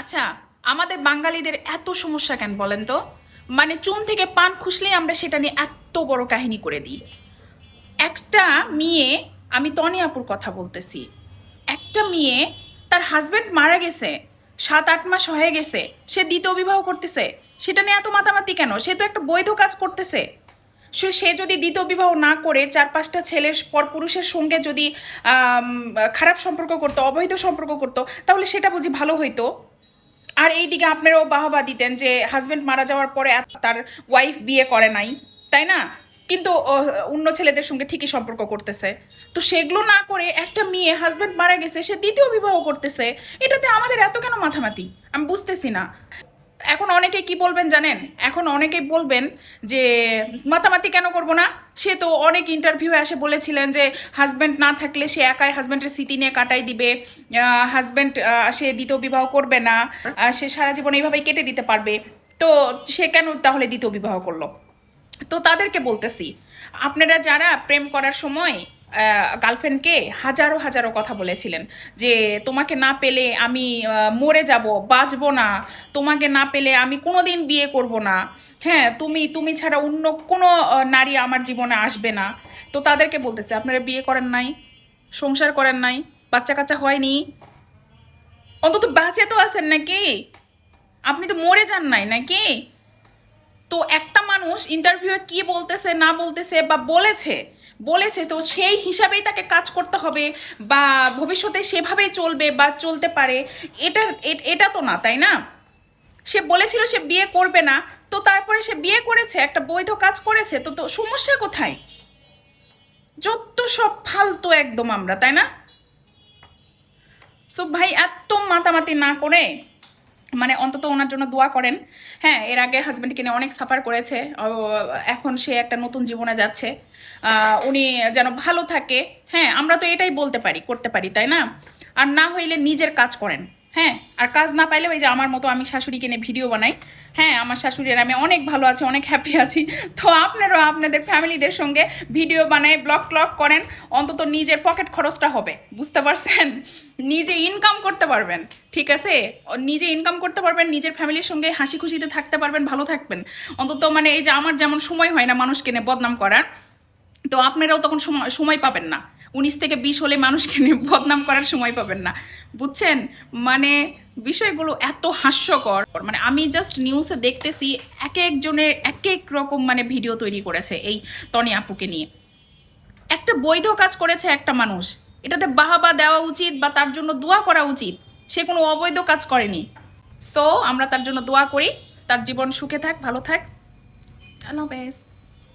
আচ্ছা আমাদের বাঙালিদের এত সমস্যা কেন বলেন তো? মানে চুন থেকে পান খুসলেই আমরা সেটা নিয়ে এত বড় কাহিনী করে দিই। একটা মেয়ে, আমি তনি আপুর কথা বলতেছি। একটা মেয়ে তার হাজবেন্ড মারা গেছে, সাত, আট মাস হয়ে গেছে, সে দ্বিতীয় বিবাহ করতেছে। সেটা নিয়ে এত মাতামাতি কেন? সে তো একটা বৈধ কাজ করতেছে। সে সে যদি দ্বিতীয় বিবাহ না করে, চার, পাঁচটা ছেলের পরপুরুষের সঙ্গে যদি খারাপ সম্পর্ক করতো, অবৈধ সম্পর্ক করতো, তাহলে সেটা বুঝি ভালো হইতো? আর এইদিকে আপনারাও বাহবা দিতেন যে হাজব্যান্ড মারা যাওয়ার পরে তার ওয়াইফ বিয়ে করে নাই, তাই না? কিন্তু অন্য ছেলেদের সঙ্গে ঠিকই সম্পর্ক করতেছে। তো সেগুলো না করে একটা মেয়ে হাজব্যান্ড মারা গেছে, সে দ্বিতীয় বিবাহ করতেছে, এটাতে আমাদের এত কেন মাথামাতি? আমি বুঝতেছি না। এখন অনেকে কি বলবেন জানেন? এখন অনেকেই বলবেন যে, মাতামাতি কেন করব না? সে তো অনেক ইন্টারভিউ এসে বলেছিলেন যে হাজব্যান্ড না থাকলে সে একাই হাজব্যান্ডের স্মৃতি নিয়ে কাটাই দিবে। হাজব্যান্ড সে দ্বিতীয় বিবাহ করবে না। সে সারা জীবন এইভাবেই কেটে দিতে পারবে। তো সে কেন তাহলে দ্বিতীয় বিবাহ করল? তো তাদেরকে বলতেছি, আপনারা যারা প্রেম করার সময় গার্লফ্রেন্ডকে হাজারো হাজারো কথা বলেছিলেন যে, তোমাকে না পেলে আমি মরে যাব, বাঁচবো না। তোমাকে না পেলে আমি কোনো দিন বিয়ে করব না। হ্যাঁ তুমি তুমি ছাড়া অন্য কোনো নারী আমার জীবনে আসবে না। তো তাদেরকে বলতেছে, আপনারা বিয়ে করেন নাই, সংসার করেন নাই বাচ্চা কাচ্চা হয়নি। অন্তত বাঁচে তো আছেন নাকি? আপনি তো মরে যান নাই নাকি? তো একটা মানুষ ইন্টারভিউয়ে কি বলতেছে, না বলতেছে বা বলেছে বলেছে, তো সেই হিসাবেই তাকে কাজ করতে হবে বা ভবিষ্যতে সেভাবেই চলবে বা চলতে পারে। এটা এটা তো না, তাই না? সে বলেছিল সে বিয়ে করবে না, তো তারপরে সে বিয়ে করেছে, একটা বৈধ কাজ করেছে, তো তো সমস্যা কোথায়? যত সব ফালতু একদম আমরা, তাই না? সো ভাই, এত মাতামাতি না করে মানে অন্তত ওনার জন্য দোয়া করেন। হ্যাঁ এর আগে হাজব্যান্ডকে নিয়ে অনেক সাফার করেছে এখন সে একটা নতুন জীবনে যাচ্ছে। উনি যেন ভালো থাকে। হ্যাঁ আমরা তো এটাই বলতে পারি, করতে পারি, তাই না? আর না হইলে নিজের কাজ করেন। হ্যাঁ আর কাজ না পাইলে ওই যে আমার মতো আমি শাশুড়িকে নিয়ে ভিডিও বানাই। হ্যাঁ আমার শাশুড়ির আমি অনেক ভালো আছি, অনেক হ্যাপি আছি। তো আপনারাও আপনাদের ফ্যামিলিদের সঙ্গে ভিডিও বানায় ব্লগ ক্লগ করেন। অন্তত নিজের পকেট খরচটা হবে, বুঝতে পারছেন? নিজে ইনকাম করতে পারবেন, ঠিক আছে? নিজে ইনকাম করতে পারবেন, নিজের ফ্যামিলির সঙ্গে হাসি খুশিতে থাকতে পারবেন, ভালো থাকবেন। অন্তত মানে এই যে আমার যেমন সময় হয় না মানুষকে নিয়ে বদনাম করার, তো আপনারাও তখন সময় সময় পাবেন না। উনিশ থেকে বিশ হলে মানুষকে নিয়ে বদনাম করার সময় পাবেন না, বুঝছেন? মানে বিষয়গুলো এত হাস্যকর। মানে আমি জাস্ট নিউজে দেখতেছি, এক একজনের এক এক রকম মানে ভিডিও তৈরি করেছে এই তনি আপুকে নিয়ে। একটা বৈধ কাজ করেছে একটা মানুষ। এটাতে বাহাবা দেওয়া উচিত বা তার জন্য দোয়া করা উচিত। সে কোনো অবৈধ কাজ করেনি। সো আমরা তার জন্য দোয়া করি। তার জীবন সুখে থাক, ভালো থাক। আল্লাহ হাফেজ।